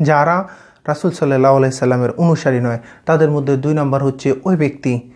যারা রাসুল সাল্লাহ আলাইসাল্লামের অনুসারী নয়, তাদের মধ্যে দুই নম্বর হচ্ছে ওই ব্যক্তি।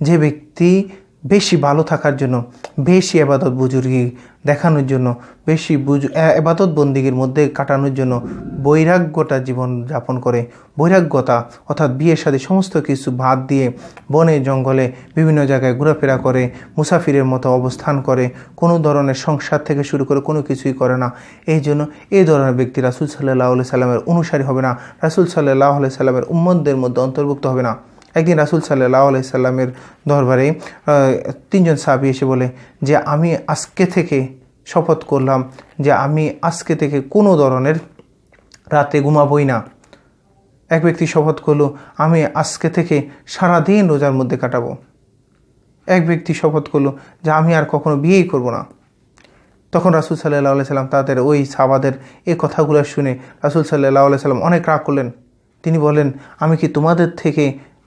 যে ব্যক্তি বেশি ভালো থাকার জন্য, বেশি আবাদত বুজুর্গি দেখানোর জন্য, বেশি বুজ আবাদত বন্দিগির মধ্যে কাটানোর জন্য বৈরাগ্যতা জীবন যাপন করে। বৈরাগ্যতা, অর্থাৎ বিয়ের সাথে সমস্ত কিছু বাদ দিয়ে বনে, জঙ্গলে, বিভিন্ন জায়গায় ঘোরাফেরা করে, মুসাফিরের মতো অবস্থান করে, কোনো ধরনের সংসার থেকে শুরু করে কোনো কিছুই করে না। এই জন্য এই ধরনের ব্যক্তি রাসুল সাল্লাহ সাল্লামের অনুসারী হবে না। রাসুল সাল্লাহ সাল্লামের উম্মদদের মধ্যে অন্তর্ভুক্ত হবে না। একদিন রাসুল সাল্লাহ আলাই সাল্লামের দরবারে তিনজন সাহাবি এসে বলে যে, আমি আজকে থেকে শপথ করলাম যে, আমি আজকে থেকে কোনো ধরনের রাতে ঘুমাবই না। এক ব্যক্তি শপথ করল, আমি আজকে থেকে সারাদিন রোজার মধ্যে কাটাবো। এক ব্যক্তি শপথ করল যে, আমি আর কখনো বিয়েই করব না। তখন রাসুল সাল্লাহ সাল্লাম তাদের ওই সাবাদের এই কথাগুলো শুনে রাসুল সাল্লাহ সাল্লাম অনেক রাগ করলেন। তিনি বলেন আমি কি তোমাদের থেকে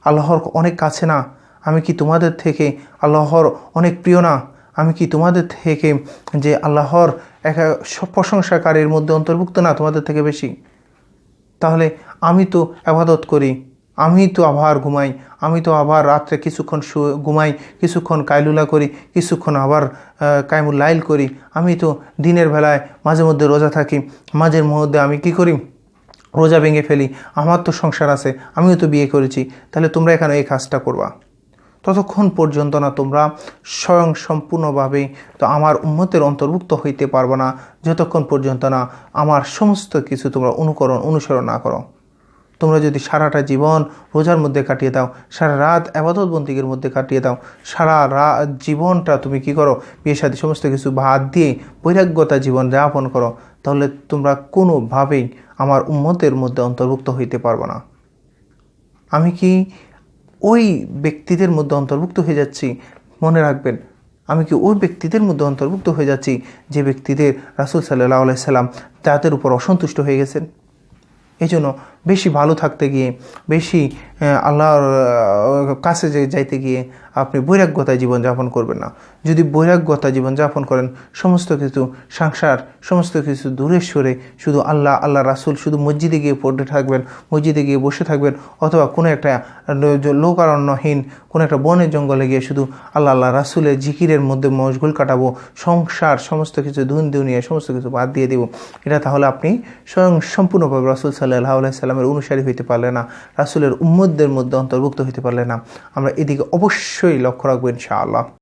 আল্লাহর অনেক কাছে না, আমি কি তোমাদের থেকে আল্লাহর অনেক প্রিয় না? আমি কি তোমাদের থেকে যে আল্লাহর এক প্রশংসাকারীর মধ্যে অন্তর্ভুক্ত না তোমাদের থেকে বেশি? তাহলে আমি তো আবাদত করি, আমি তো আবার ঘুমাই, আমি তো আবার রাত্রে কিছুক্ষণ ঘুমাই, কিছুক্ষণ কাইলুলা করি, কিছুক্ষণ আবার কায়মুল লাইল করি। আমি তো দিনের বেলায় মাঝে মধ্যে রোজা থাকি মাঝের মধ্যে আমি কি করি? রোজা ভেঙে ফেলি, আমার তো সংসার আছে, আমিও তো বিয়ে করেছি, তাহলে তোমরা এখানে এই কাজটা করবা। ততক্ষণ পর্যন্ত না তোমরা স্বয়ং সম্পূর্ণভাবে তো আমার উন্মতের অন্তর্ভুক্ত হইতে পারব না, যতক্ষণ পর্যন্ত না আমার সমস্ত কিছু তোমরা অনুকরণ, অনুসরণ না করো। তোমরা যদি সারাটা জীবন রোজার মধ্যে কাটিয়ে দাও, সারা রাত আবাদত বন্দিগের মধ্যে কাটিয়ে দাও, সারা রাত জীবনটা তুমি কি করো? বিয়ের সাথে সমস্ত কিছু বাদ দিয়ে বৈরাগ্যতা জীবন যাপন করো, তাহলে তোমরা কোনোভাবেই আমার উম্মতের মধ্যে অন্তর্ভুক্ত হইতে পারব না। আমি কি ওই ব্যক্তিদের মধ্যে অন্তর্ভুক্ত হয়ে যাচ্ছি? মনে রাখবেন, আমি কি ওই ব্যক্তিদের মধ্যে অন্তর্ভুক্ত হয়ে যাচ্ছি যে ব্যক্তিদের রাসুল সাল্লাহ আলাইসাল্লাম তাদের উপর অসন্তুষ্ট হয়ে গেছেন? এই জন্য বেশি ভালো থাকতে গিয়ে বেশি আল্লাহর কাছে যাইতে গিয়ে আপনি বৈরাগ্যতায় জীবনযাপন করবেন না। যদি বৈরাগ্যতা জীবনযাপন করেন, সমস্ত কিছু সংসার, সমস্ত কিছু দূরে সরে শুধু আল্লাহ আল্লাহ রাসুল, শুধু মসজিদে গিয়ে পড়তে থাকবেন, মসজিদে গিয়ে বসে থাকবেন, অথবা কোনো একটা লোকারণ্যহীন, কোনো একটা বনের জঙ্গলে গিয়ে শুধু আল্লাহ আল্লাহ রাসুলের জিকিরের মধ্যে মশগুল কাটাবো, সংসার, সমস্ত কিছু ধুন দুনিয়া সমস্ত কিছু বাদ দিয়ে দেব, এটা তাহলে আপনি স্বয়ং সম্পূর্ণভাবে রাসুল সাল্লাহ আলাইসাল্লামের অনুসারী হইতে পারলে না, রাসুলের উম্মদদের মধ্যে অন্তর্ভুক্ত হইতে পারলে না। আমরা এদিকে অবশ্যই লক্ষ্য রাখবো ইনশাআল্লাহ